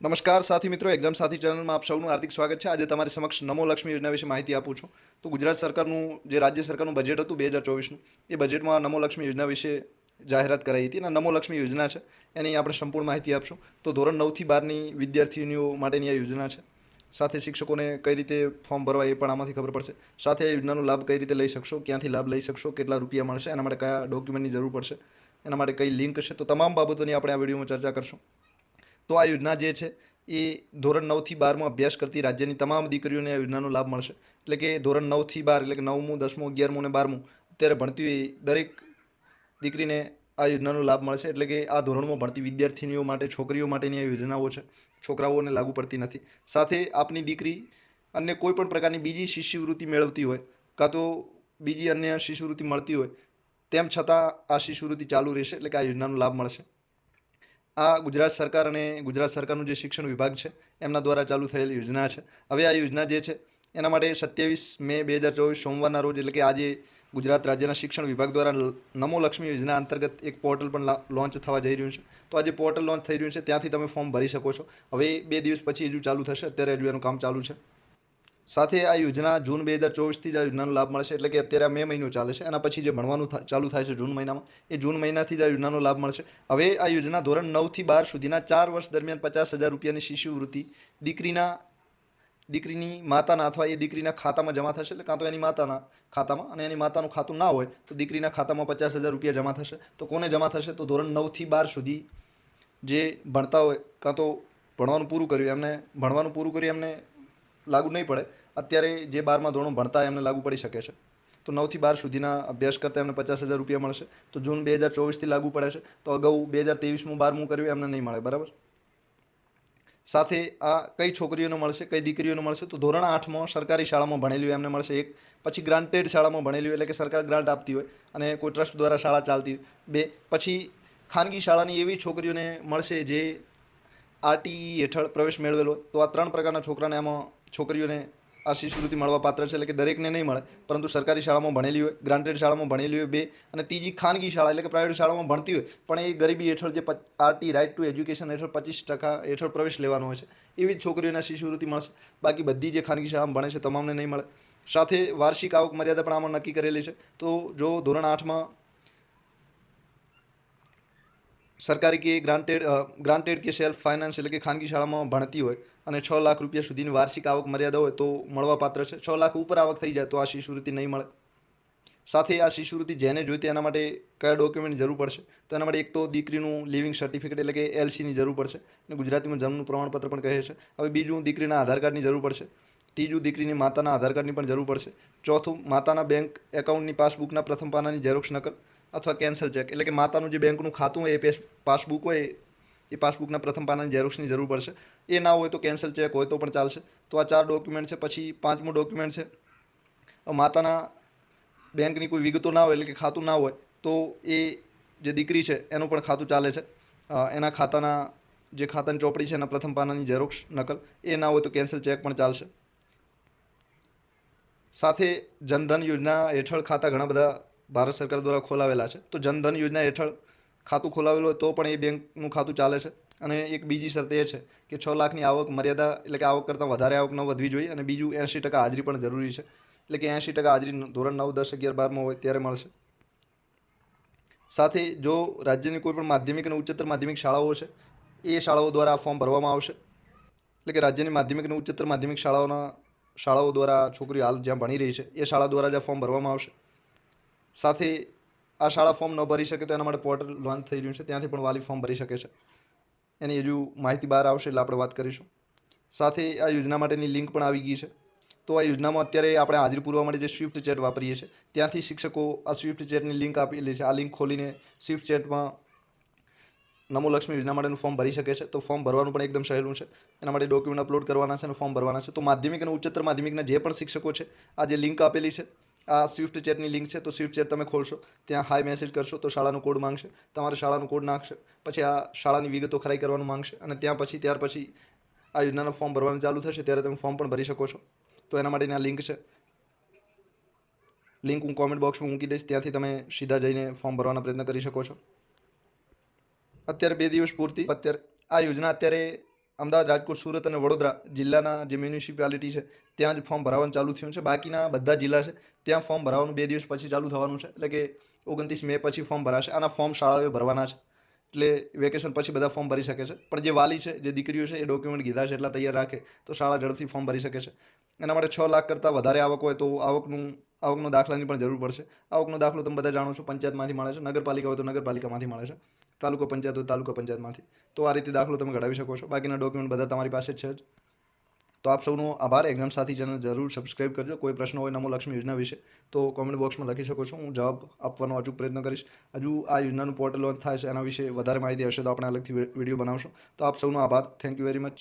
નમસ્કાર સાથી મિત્રો એક્ઝામ સાથી ચેનલમાં આપ સૌનું હાર્દિક સ્વાગત છે. આજે તમારી સમક્ષ નમો લક્ષ્મી યોજના વિશે માહિતી આપું છું. તો ગુજરાત સરકારનું, જે રાજ્ય સરકારનું બજેટ હતું બે હજાર ચોવીસનું, એ બજેટમાં નમો લક્ષ્મી યોજના વિશે જાહેરાત કરાઈ હતી. અને નમો લક્ષ્મી યોજના છે, એની આપણે સંપૂર્ણ માહિતી આપશું. તો ધોરણ નવથી બારની વિદ્યાર્થીનીઓ માટેની આ યોજના છે. સાથે શિક્ષકોને કઈ રીતે ફોર્મ ભરવા એ પણ આમાંથી ખબર પડશે. સાથે આ યોજનાનો લાભ કઈ રીતે લઈ શકશો, ક્યાંથી લાભ લઈ શકશો, કેટલા રૂપિયા મળશે, એના માટે કયા ડોક્યુમેન્ટની જરૂર પડશે, એના માટે કઈ લિંક છે. તો તમામ બાબતોની આપણે આ વિડીયોમાં ચર્ચા કરશું. તો આ યોજના જે છે, એ ધોરણ નવથી બારમાં અભ્યાસ કરતી રાજ્યની તમામ દીકરીઓને આ યોજનાનો લાભ મળશે. એટલે કે ધોરણ નવથી બાર, એટલે કે નવમું, દસમું, અગિયારમું અને બારમું, અત્યારે ભણતી હોય દરેક દીકરીને આ યોજનાનો લાભ મળશે. એટલે કે આ ધોરણમાં ભણતી વિદ્યાર્થીનીઓ માટે, છોકરીઓ માટેની આ યોજનાઓ છે. છોકરાઓને લાગુ પડતી નથી. સાથે આપની દીકરી અન્ય કોઈપણ પ્રકારની બીજી શિષ્યવૃત્તિ મેળવતી હોય, કાં તો બીજી અન્ય શિષ્યવૃત્તિ મળતી હોય, તેમ છતાં આ શિષ્યવૃત્તિ ચાલુ રહેશે. એટલે કે આ યોજનાનો લાભ મળશે. આ ગુજરાત સરકાર અને ગુજરાત સરકારનું જે શિક્ષણ વિભાગ છે, એમના દ્વારા ચાલુ થયેલ યોજના છે. હવે આ યોજના જે છે, એના માટે સત્યાવીસ મે બે હજાર ચોવીસ સોમવારના રોજ એટલે કે આજે ગુજરાત રાજ્યના શિક્ષણ વિભાગ દ્વારા નમો લક્ષ્મી યોજના અંતર્ગત એક પોર્ટલ પણ લોન્ચ થવા જઈ રહ્યું છે. તો આજે પોર્ટલ લોન્ચ થઈ રહ્યું છે, ત્યાંથી તમે ફોર્મ ભરી શકો છો. હવે બે દિવસ પછી હજુ ચાલુ થશે, અત્યારે હજુ એનું કામ ચાલુ છે. સાથે આ યોજના જૂન બે હજાર ચોવીસથી જ આ યોજનાનો લાભ મળશે એટલે કે અત્યારે મે મહિનો ચાલે છે. એના પછી જે ભણવાનું ચાલુ થાય છે જૂન મહિનામાં, એ જૂન મહિનાથી જ આ યોજનાનો લાભ મળશે. હવે આ યોજના ધોરણ નવથી બાર સુધીના ચાર વર્ષ દરમિયાન પચાસ હજાર રૂપિયાની શિષ્યવૃત્તિ દીકરીના, દીકરીની માતાના અથવા એ દીકરીના ખાતામાં જમા થશે એટલે કાં તો એની માતાના ખાતામાં અને એની માતાનું ખાતું ના હોય તો દીકરીના ખાતામાં પચાસ હજાર રૂપિયા જમા થશે. તો કોને જમા થશે? તો ધોરણ નવથી બાર સુધી જે ભણતા હોય, કાં તો ભણવાનું પૂરું કર્યું, એમને ભણવાનું પૂરું કર્યું, એમને લાગુ નહીં પડે. અત્યારે જે બારમાં ધોરણ ભણતા એમને લાગુ પડી શકે છે. તો નવથી બાર સુધીના અભ્યાસ કરતાં એમને પચાસ હજાર રૂપિયા મળશે. તો જૂન બે હજાર ચોવીસથી લાગુ પડે છે. તો અગાઉ બે હજાર ત્રેવીસમાં બારમું કર્યું, એમને નહીં મળે. બરાબર? સાથે આ કઈ છોકરીઓને મળશે, કઈ દીકરીઓને મળશે? તો ધોરણ આઠમાં સરકારી શાળામાં ભણેલી હોય, એમને મળશે એક. પછી ગ્રાન્ટેડ શાળામાં ભણેલી હોય, એટલે કે સરકાર ગ્રાન્ટ આપતી હોય અને કોઈ ટ્રસ્ટ દ્વારા શાળા ચાલતી હોય. બે, પછી ખાનગી શાળાની એવી છોકરીઓને મળશે જે આરટીઈ હેઠળ પ્રવેશ મેળવેલો તો આ ત્રણ પ્રકારના છોકરાને આમાં છોકરીઓને આ શિષ્યવૃત્તિ મળવા પાત્ર છે એટલે કે દરેકને નહીં મળે. પરંતુ સરકારી શાળામાં ભણેલી હોય ગ્રાન્ટેડ શાળામાં ભણેલી હોય બે અને ત્રીજી ખાનગી શાળા એટલે કે પ્રાઇવેટ શાળામાં ભણતી હોય, પણ એ ગરીબી હેઠળ જે આરટી રાઇટ ટુ એજ્યુકેશન હેઠળ પચીસ ટકા હેઠળ પ્રવેશ લેવાનો હોય છે, એવી જ છોકરીઓને શિષ્યવૃત્તિ મળશે. બાકી બધી જે ખાનગી શાળામાં ભણે છે, તમામને નહીં મળે. સાથે વાર્ષિક આવક મર્યાદા પણ આમાં નક્કી કરેલી છે. તો જો ધોરણ આઠમાં સરકારી કે ગ્રાન્ટેડ ગ્રાન્ટેડ કે સેલ્ફ ફાઇનાન્સ એટલે કે ખાનગી શાળામાં ભણતી હોય અને છ લાખ રૂપિયા સુધીની વાર્ષિક આવક મર્યાદા હોય તો મળવાપાત્ર છે. છ લાખ ઉપર આવક થઈ જાય તો આ શિષ્યવૃત્તિ નહીં મળે. સાથે આ શિષ્યવૃત્તિ જેને જોઈતી એના માટે કયા ડોક્યુમેન્ટની જરૂર પડશે? તો એના માટે એક તો દીકરીનું લિવિંગ સર્ટિફિકેટ એટલે કે એલસીની જરૂર પડશે અને ગુજરાતીમાં જન્મનું પ્રમાણપત્ર પણ કહે છે. હવે બીજું દીકરીના આધાર કાર્ડની જરૂર પડશે. ત્રીજું દીકરીની માતાના આધાર કાર્ડની પણ જરૂર પડશે. ચોથું માતાના બેંક એકાઉન્ટની પાસબુકના પ્રથમ પાનાની ઝેરોક્ષ નકલ. અથવા કેન્સલ ચેક. એટલે કે માતાનું જે બેંકનું ખાતું હોય, એ પેસ- પાસબુક હોય, એ પાસબુકના પ્રથમ પાનાની ઝેરોક્ષની જરૂર પડશે. એ ના હોય તો કેન્સલ ચેક હોય તો પણ ચાલશે. તો આ ચાર ડોક્યુમેન્ટ છે, પછી પાંચમું ડોક્યુમેન્ટ છે. માતાના બેંકની કોઈ વિગતો ના હોય, એટલે કે ખાતું ના હોય, તો એ જે દીકરી છે, એનું પણ ખાતું ચાલે છે. એના ખાતાના જે ખાતાની ચોપડી છે, એના પ્રથમ પાનાની ઝેરોક્ષ નકલ, એ ના હોય તો કેન્સલ ચેક પણ ચાલશે. સાથે જનધન યોજના હેઠળ ખાતા ઘણા બધા ભારત સરકાર દ્વારા ખોલાવેલા છે. તો જનધન યોજના હેઠળ ખાતું ખોલાવેલું હોય તો પણ એ બેંકનું ખાતું ચાલે છે. અને એક બીજી શરત એ છે કે છ લાખની આવક મર્યાદા એટલે કે આવક કરતાં વધારે આવક ન વધવી જોઈએ અને બીજું એંશી ટકા હાજરી પણ જરૂરી છે. એટલે કે એંશી ટકા હાજરી ધોરણ નવ, દસ, અગિયાર, બારમાં હોય ત્યારે મળશે. સાથે જો રાજ્યની કોઈ પણ માધ્યમિક અને ઉચ્ચતર માધ્યમિક શાળાઓ છે, એ શાળાઓ દ્વારા આ ફોર્મ ભરવામાં આવશે. એટલે કે રાજ્યની માધ્યમિક અને ઉચ્ચતર માધ્યમિક શાળાઓના શાળાઓ દ્વારા છોકરીઓ હાલ જ્યાં ભણી રહી છે, એ શાળા દ્વારા જ આ ફોર્મ ભરવામાં આવશે. સાથે આ શાળા ફોર્મ ન ભરી શકે તો એના માટે પોર્ટલ લોન્ચ થઈ રહ્યું છે. ત્યાંથી પણ વાલી ફોર્મ ભરી શકે છે. એની હજુ માહિતી બહાર આવશે એટલે આપણે વાત કરીશું. સાથે આ યોજના માટેની લિંક પણ આવી ગઈ છે. તો આ યોજનામાં અત્યારે આપણે હાજરી પૂરવા માટે જે સ્વિફ્ટ ચેટ વાપરીએ છીએ, ત્યાંથી શિક્ષકો આ સ્વિફ્ટ ચેટની લિંક આપેલી છે. આ લિંક ખોલીને સ્વિફ્ટ ચેટમાં નમો લક્ષ્મી યોજના માટેનું ફોર્મ ભરી શકે છે. તો ફોર્મ ભરવાનું પણ એકદમ સહેલું છે. એના માટે ડોક્યુમેન્ટ અપલોડ કરવાના છે અને ફોર્મ ભરવાના છે. તો માધ્યમિક અને ઉચ્ચતર માધ્યમિકના જે પણ શિક્ષકો છે, આ જે લિંક આપેલી છે આ સ્વિફ્ટ ચેટની લિંક છે, તો સ્વિફ્ટ ચેટ તમે ખોલશો. ત્યાં હાઈ મેસેજ કરશો, તો શાળાનું કોડ માંગશે. તમારે શાળાનું કોડ નાખશે. પછી આ શાળાની વિગતો ખરાઈ કરવાનું માંગશે. અને ત્યાં પછી, ત્યાર પછી આ યોજનાનું ફોર્મ ભરવાનું ચાલુ થશે, ત્યારે તમે ફોર્મ પણ ભરી શકો છો. તો એના માટેની આ લિંક છે. લિંક હું કોમેન્ટ બોક્સમાં મૂકી દઈશ. ત્યાંથી તમે સીધા જઈને ફોર્મ ભરવાનો પ્રયત્ન કરી શકો છો. અત્યારે બે દિવસ પૂરતી. અત્યારે આ યોજના અત્યારે અમદાવાદ, રાજકોટ, સુરત અને વડોદરા જિલ્લાના જે મ્યુનિસિપાલિટી છે, ત્યાં જ ફોર્મ ભરાવાનું ચાલુ થયું છે. બાકીના બધા જિલ્લા છે, ત્યાં ફોર્મ ભરાવાનું બે દિવસ પછી ચાલુ થવાનું છે. એટલે કે ઓગણત્રીસ મે પછી ફોર્મ ભરાશે. આના ફોર્મ શાળાઓએ ભરવાના છે. એટલે વેકેશન પછી બધા ફોર્મ ભરી શકે છે. પણ જે વાલી છે, જે દીકરીઓ છે, એ ડોક્યુમેન્ટ કીધા છે, એટલા તૈયાર રાખે તો શાળા ઝડપથી ફોર્મ ભરી શકે છે. એના માટે છ લાખ કરતાં વધારે આવક હોય તો આવકનું આવકનો દાખલાની પણ જરૂર પડશે. આવકનો દાખલો તમે બધા જાણો છો, પંચાયતમાંથી મળે છે. નગરપાલિકા હોય તો નગરપાલિકામાંથી મળે છે. તાલુકો પંચાયત હોય તાલુકા પંચાયતમાંથી. તો આ રીતે દાખલો તમે ઘડાવી શકો છો. બાકીના ડોક્યુમેન્ટ બધા તમારી પાસે છે જ. તો આપ સૌનો આભાર. એક્ઝામ સાથી ચેનલ જરૂર સબસ્ક્રાઇબ કરજો. કોઈ પ્રશ્ન હોય નમો લક્ષ્મી યોજના વિશે, તો કોમેન્ટ બોક્સમાં લખી શકો છો. હું જવાબ આપવાનો અચૂક પ્રયત્ન કરીશ. હજુ આ યોજનાનું પોર્ટલ લોન્ચ થાય છે. એના વિશે વધારે માહિતી હશે તો આપણે અલગથી વીડિયો બનાવશું. તો આપ સૌનો આભાર. Thank you very much